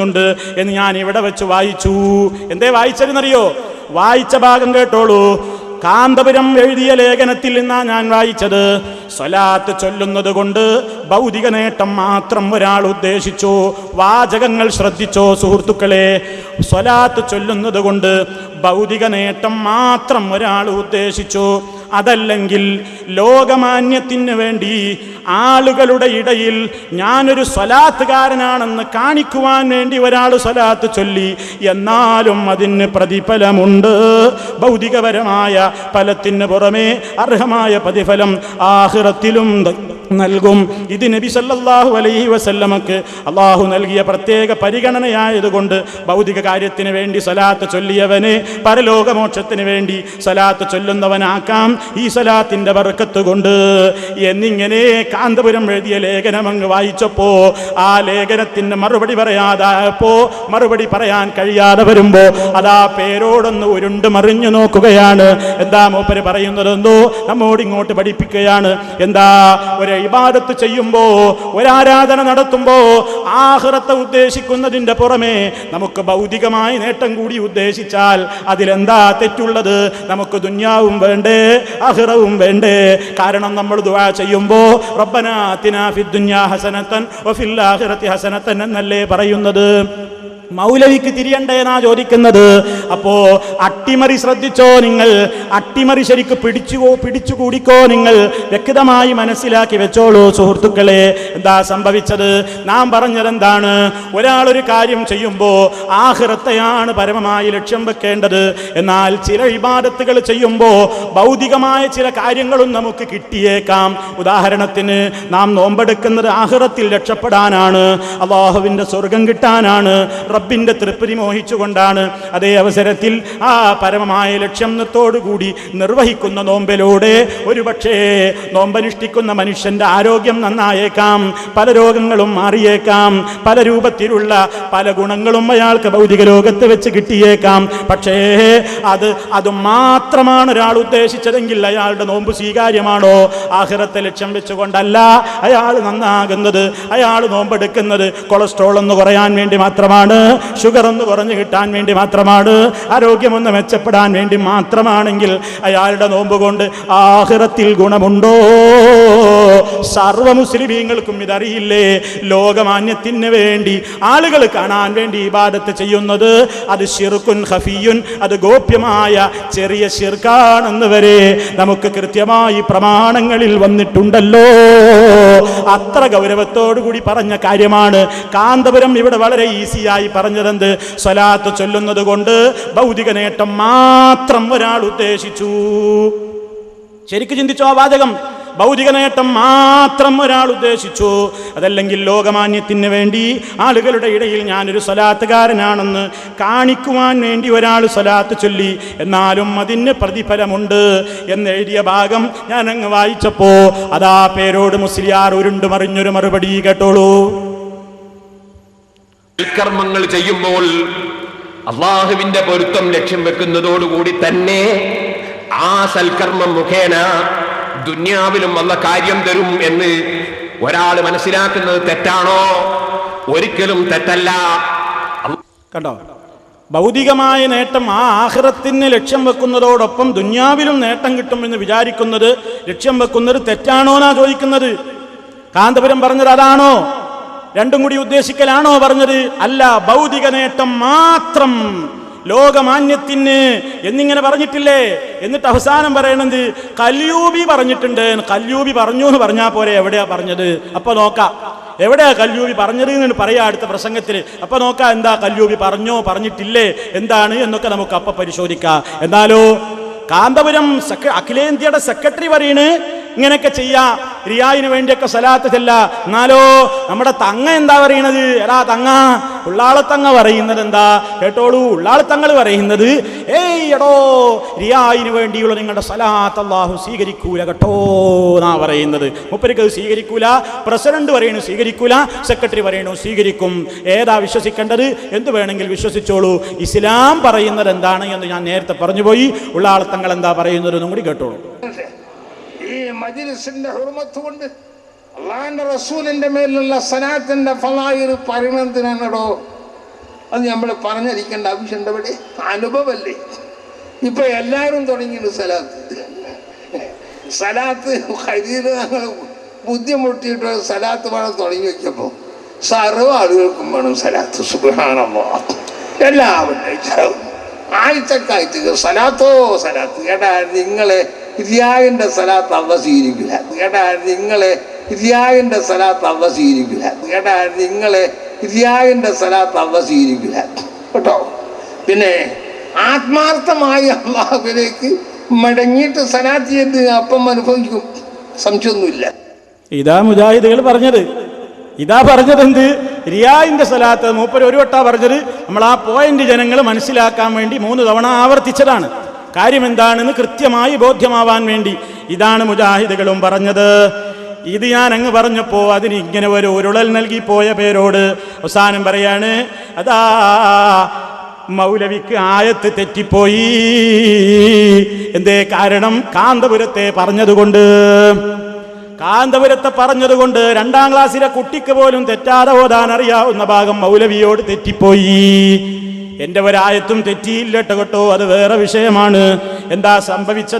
ുണ്ട് എന്ന് ഞാൻ ഇവിടെ വെച്ച് വായിച്ചു. എന്തേ വായിച്ചതെന്നറിയോ? വായിച്ച ഭാഗം കേട്ടോളൂ. കാന്തപുരം എഴുതിയ ലേഖനത്തിൽ നിന്നാ ഞാൻ വായിച്ചത്. സ്വലാത്ത് ചൊല്ലുന്നത് കൊണ്ട് ഭൗതിക നേട്ടം മാത്രം ഒരാൾ ഉദ്ദേശിച്ചോ. വാചകങ്ങൾ ശ്രദ്ധിച്ചോ സുഹൃത്തുക്കളെ? സ്വലാത്ത് ചൊല്ലുന്നത് കൊണ്ട് ഭൗതിക നേട്ടം മാത്രം ഒരാൾ ഉദ്ദേശിച്ചു. അതല്ലെങ്കിൽ ലോകമാന്യത്തിന് വേണ്ടി ആളുകളുടെ ഇടയിൽ ഞാനൊരു സ്വലാത്തുകാരനാണെന്ന് കാണിക്കുവാൻ വേണ്ടി ഒരാൾ സ്വലാത്ത് ചൊല്ലി. എന്നാലും അതിന് പ്രതിഫലമുണ്ട്. ഭൗതികപരമായ ഫലത്തിന് പുറമേ അർഹമായ പ്രതിഫലം ആഹ്റത്തിലും നൽകും. ഇത് നബി സല്ലാഹു അലൈഹി വസല്ലമക്ക് അള്ളാഹു നൽകിയ പ്രത്യേക പരിഗണനയായതുകൊണ്ട് ഭൗതിക കാര്യത്തിന് വേണ്ടി സലാത്ത് ചൊല്ലിയവനെ പരലോകമോക്ഷത്തിന് വേണ്ടി സലാത്ത് ചൊല്ലുന്നവനാക്കാം ഈ സലാത്തിന്റെ ബർക്കത്ത് കൊണ്ട് എന്നിങ്ങനെ കാന്തപുരം എഴുതിയ ലേഖനം അങ്ങ് വായിച്ചപ്പോ ആ ലേഖനത്തിന് മറുപടി പറയാതായപ്പോ മറുപടി പറയാൻ കഴിയാതെ വരുമ്പോ അതാ പേരോടൊന്ന് ഉരുണ്ട് മറിഞ്ഞു നോക്കുകയാണ്. എന്താ മൂപ്പര് പറയുന്നതെന്തോ? നമ്മോട് ഇങ്ങോട്ട് പഠിപ്പിക്കുകയാണ്. എന്താ ഒരു ഇബാദത്ത് ചെയ്യുമ്പോ ഒരാരാധന നടത്തുമ്പോ ആഹ്റത്തെ ഉദ്ദേശിക്കുന്നതിന്റെ പുറമേ നമുക്ക് ഭൗതികമായ നേട്ടം കൂടി ഉദ്ദേശിച്ചാൽ അതിലെന്താ തെറ്റുള്ളത്? നമുക്ക് ദുന്യാവും വേണ്ടേ അഹ്റവും വേണ്ടേ? കാരണം നമ്മൾ ദുവാ ചെയ്യുമ്പോ റബ്ബനാ ഹസനത്തൻ എന്നല്ലേ പറയുന്നത്? മൗലവിക്ക് തിരിയണ്ടേനാ ചോദിക്കുന്നത്? അപ്പോ അട്ടിമറി ശ്രദ്ധിച്ചോ നിങ്ങൾ? അട്ടിമറി ശരിക്ക് പിടിച്ചു പിടിച്ചു കൂടിക്കോ നിങ്ങൾ? വ്യക്തമായി മനസ്സിലാക്കി വെച്ചോളൂ സുഹൃത്തുക്കളെ. എന്താ സംഭവിച്ചത്? നാം പറഞ്ഞതെന്താണ് ഒരാളൊരു കാര്യം ചെയ്യുമ്പോൾ ആഹൃത്തയാണ് പരമമായി ലക്ഷ്യം വെക്കേണ്ടത്. എന്നാൽ ചില ഇബാദത്തുകൾ ചെയ്യുമ്പോൾ ഭൗതികമായ ചില കാര്യങ്ങളും നമുക്ക് കിട്ടിയേക്കാം. ഉദാഹരണത്തിന് നാം നോമ്പെടുക്കുന്നത് ആഹൃത്തിൽ രക്ഷപ്പെടാനാണ്. അള്ളാഹുവിന്റെ സ്വർഗം കിട്ടാനാണ്. റബ്ബിന്റെ തൃപ്തി മോഹിച്ചുകൊണ്ടാണ് അതേ അവസരത്തിൽ ആ പരമമായ ലക്ഷ്യത്തോടുകൂടി നിർവഹിക്കുന്ന നോമ്പിലൂടെ ഒരുപക്ഷേ നോമ്പനുഷ്ഠിക്കുന്ന മനുഷ്യന്റെ ആരോഗ്യം നന്നായേക്കാം പല രോഗങ്ങളും മാറിയേക്കാം പല രൂപത്തിലുള്ള പല ഗുണങ്ങളും അയാൾക്ക് ഭൗതിക ലോകത്ത് വെച്ച് കിട്ടിയേക്കാം. പക്ഷേ അത് അത് മാത്രമാണ് ഒരാൾ ഉദ്ദേശിച്ചതെങ്കിൽ അയാളുടെ നോമ്പ് സ്വീകാര്യമാണോ? ആഹ്റത്തെ ലക്ഷ്യം വെച്ചുകൊണ്ടല്ല അയാൾ നന്നാകുന്നത് അയാൾ നോമ്പെടുക്കുന്നത് കൊളസ്ട്രോൾ ഒന്ന് കുറയാൻ വേണ്ടി മാത്രമാണ്. ഷുഗർ ഒന്ന് കുറഞ്ഞു കിട്ടാൻ വേണ്ടി മാത്രമാണ്. ആരോഗ്യമൊന്ന് മെച്ചപ്പെടാൻ വേണ്ടി മാത്രമാണെങ്കിൽ അയാളുടെ നോമ്പ് കൊണ്ട് ആഹ്റത്തിൽ ഗുണമുണ്ടോ? സർവ മുസ്ലിമീങ്ങൾക്കും ഇതറിയില്ലേ? ലോകമാന്യത്തിന് വേണ്ടി ആളുകൾ കാണാൻ വേണ്ടി ഇബാദത്ത് ചെയ്യുന്നത് അത് ഷിർക്കുൻ ഹഫിയുൻ അത് ഗോപ്യമായ ചെറിയ ഷിർക്കാണെന്ന് വരെ നമുക്ക് കൃത്യമായി പ്രമാണങ്ങളിൽ വന്നിട്ടുണ്ടല്ലോ. അത്ര ഗൗരവത്തോടു കൂടി പറഞ്ഞ കാര്യമാണ്. കാന്തപുരം ഇവിടെ വളരെ ഈസിയായി പറഞ്ഞതെന്ത്? സ്വലാത്ത് ചൊല്ലുന്നത് കൊണ്ട് ഭൗതിക നേട്ടം മാത്രം ഒരാൾ ഉദ്ദേശിച്ചു. ശരിക്ക് ചിന്തിച്ചോ ആ വാചകം? ഭൗതിക നേട്ടം മാത്രം ഒരാൾ ഉദ്ദേശിച്ചു. അതല്ലെങ്കിൽ ലോകമാന്യത്തിന് വേണ്ടി ആളുകളുടെ ഇടയിൽ ഞാനൊരു സ്വലാത്തുകാരനാണെന്ന് കാണിക്കുവാൻ വേണ്ടി ഒരാൾ സ്വലാത്ത് ചൊല്ലി. എന്നാലും അതിന് പ്രതിഫലമുണ്ട് എന്ന് എഴുതിയ ഭാഗം ഞാൻ അങ്ങ് വായിച്ചപ്പോ അതാ പേരോട് മുസ്ലിയാർ ഉരുണ്ടു മറിഞ്ഞൊരു മറുപടി കേട്ടോളൂ. സൽക്കർമ്മങ്ങൾ ചെയ്യുമ്പോൾ അള്ളാഹുവിന്റെ പൊരുത്തം ലക്ഷ്യം വെക്കുന്നതോടുകൂടി തന്നെ ആ സൽക്കർമ്മം മുഖേന ദുന്യാവിലും വന്ന കാര്യം തരും എന്ന് ഒരാൾ മനസ്സിലാക്കുന്നത് തെറ്റാണോ? ഒരിക്കലും തെറ്റല്ല. കണ്ടോ? ഭൗതികമായ നേട്ടം ആ ആഹ്റത്തിന് ലക്ഷ്യം വെക്കുന്നതോടൊപ്പം ദുന്യാവിലും നേട്ടം കിട്ടുമെന്ന് വിചാരിക്കുന്നത് ലക്ഷ്യം വെക്കുന്നത് തെറ്റാണോ എന്നാ ചോദിക്കുന്നത്. കാന്തപുരം പറഞ്ഞത് അതാണോ? രണ്ടും കൂടി ഉദ്ദേശിക്കലാണോ പറഞ്ഞത്? അല്ല ഭൗതിക നേട്ടം മാത്രം. ലോകമാന്യത്തിന് എന്നിങ്ങനെ പറഞ്ഞിട്ടില്ലേ? എന്നിട്ട് അവസാനം പറയണത് കല്യൂബി പറഞ്ഞിട്ടുണ്ട്. കല്യൂബി പറഞ്ഞു എന്ന് പറഞ്ഞാൽ പോരെ എവിടെയാ പറഞ്ഞത്? അപ്പൊ നോക്കാം. എവിടെയാ കല്യൂബി പറഞ്ഞത് എന്ന് പറയാ അടുത്ത പ്രസംഗത്തിൽ അപ്പൊ നോക്കാം എന്താ കല്യൂബി പറഞ്ഞോ പറഞ്ഞിട്ടില്ലേ? എന്താണ് എന്നൊക്കെ നമുക്ക് അപ്പൊ പരിശോധിക്കാം. എന്നാലോ കാന്തപുരം അഖിലേന്ത്യയുടെ സെക്രട്ടറി പറയണ് ഇങ്ങനെയൊക്കെ ചെയ്യാ. റിയായിന് വേണ്ടിയൊക്കെ സലാത്ത് ചെല്ല. എന്നാലോ നമ്മുടെ തങ്ങ എന്താ പറയുന്നത്? എടാ തങ്ങ ഉള്ളാളത്തങ്ങ പറയുന്നത് എന്താ? കേട്ടോളൂ ഉള്ളാളത്തങ്ങൾ പറയുന്നത് ഏയ് എടോ റിയായിന് വേണ്ടിയുള്ള നിങ്ങളുടെ സലാത്ത് അള്ളാഹു സ്വീകരിക്കൂല കേട്ടോ എന്നാ പറയുന്നത്. മുപ്പരിക്ക് അത് സ്വീകരിക്കൂല പ്രസിഡന്റ് പറയണു സ്വീകരിക്കൂല സെക്രട്ടറി പറയണു സ്വീകരിക്കും. ഏതാ വിശ്വസിക്കേണ്ടത്? എന്ത് വേണമെങ്കിൽ വിശ്വസിച്ചോളൂ. ഇസ്ലാം പറയുന്നത് എന്താണ് എന്ന് ഞാൻ നേരത്തെ പറഞ്ഞുപോയി. ഉള്ളാളത്തങ്ങൾ എന്താ പറയുന്നത് എന്നും കൂടി കേട്ടോളൂ. ഈ മജിലിസിന്റെ ഹുർമത്ത് കൊണ്ട് അള്ളാഹിന്റെ റസൂലിന്റെ മേലുള്ള സനാത്തിന്റെ ഫലായിർ പരിണത്തിനാണോ അത് നമ്മൾ പറഞ്ഞിരിക്കേണ്ട ആവശ്യമുണ്ട് അവിടെ അനുഭവമല്ലേ? ഇപ്പൊ എല്ലാവരും തുടങ്ങിയിട്ട് സലാത്ത്. സലാത്ത് ബുദ്ധിമുട്ടിയിട്ട് സലാത്ത് വേണം തുടങ്ങി വെച്ചപ്പോൾ സർവ ആളുകൾക്കും വേണം സലാത്ത്. സുഖാണല്ലോ എല്ലാവരും ആഴ്ചക്കാഴ്ച സലാത്തോ സലാത്ത്. കേട്ടാ നിങ്ങളെ ഇരിയാവിന്റെ സ്ഥലത്ത് അവ സ്വീകരിക്കില്ല. കേട്ടാ നിങ്ങളെ ഇരിയാവിന്റെ സ്ഥലത്ത് അവ സ്വീകരിക്കില്ല. കേട്ടാ നിങ്ങളെ ഇരിയാവിന്റെ സ്ഥലത്ത് അവ സ്വീകരിക്കില്ല. കേട്ടോ? പിന്നെ ആത്മാർത്ഥമായി അള്ളാഹുവിലേക്ക് മടങ്ങിയിട്ട് സലാത്ത് ചെയ്ത് അപ്പം അനുഭവിക്കും? സംശയമൊന്നുമില്ല. ഇതാ മുജാഹിദുകൾ പറഞ്ഞത്. ഇതാ പറഞ്ഞത് എന്ത് റിയായിന്റെ സ്ഥലത്ത് മൂപ്പര് ഒരു വട്ടാ പറഞ്ഞത്. നമ്മൾ ആ പോയിന്റ് ജനങ്ങൾ മനസ്സിലാക്കാൻ വേണ്ടി മൂന്ന് തവണ ആവർത്തിച്ചതാണ്. കാര്യം എന്താണെന്ന് കൃത്യമായി ബോധ്യമാവാൻ വേണ്ടി ഇതാണ് മുജാഹിദുകളും പറഞ്ഞത്. ഇത് ഞാൻ അങ്ങ് പറഞ്ഞപ്പോ അതിന് ഇങ്ങനെ ഒരു ഉരുളൽ നൽകി പോയ പേരോട് അവസാനം പറയാണ് അതാ മൗലവിക്ക് ആയത്ത് തെറ്റിപ്പോയി. എന്തേ കാരണം? കാന്തപുരത്തെ പറഞ്ഞതുകൊണ്ട്. കാന്തപുരത്തെ പറഞ്ഞതുകൊണ്ട് രണ്ടാം ക്ലാസ്സിലെ കുട്ടിക്ക് പോലും തെറ്റാതെ ഓതാൻ അറിയാവുന്ന ഭാഗം മൗലവിയോട് തെറ്റിപ്പോയി. എന്റെ ഒരായത്തും തെറ്റിയില്ല കേട്ടോ. അത് വേറെ വിഷയമാണ്. എന്താ സംഭവിച്ചത്?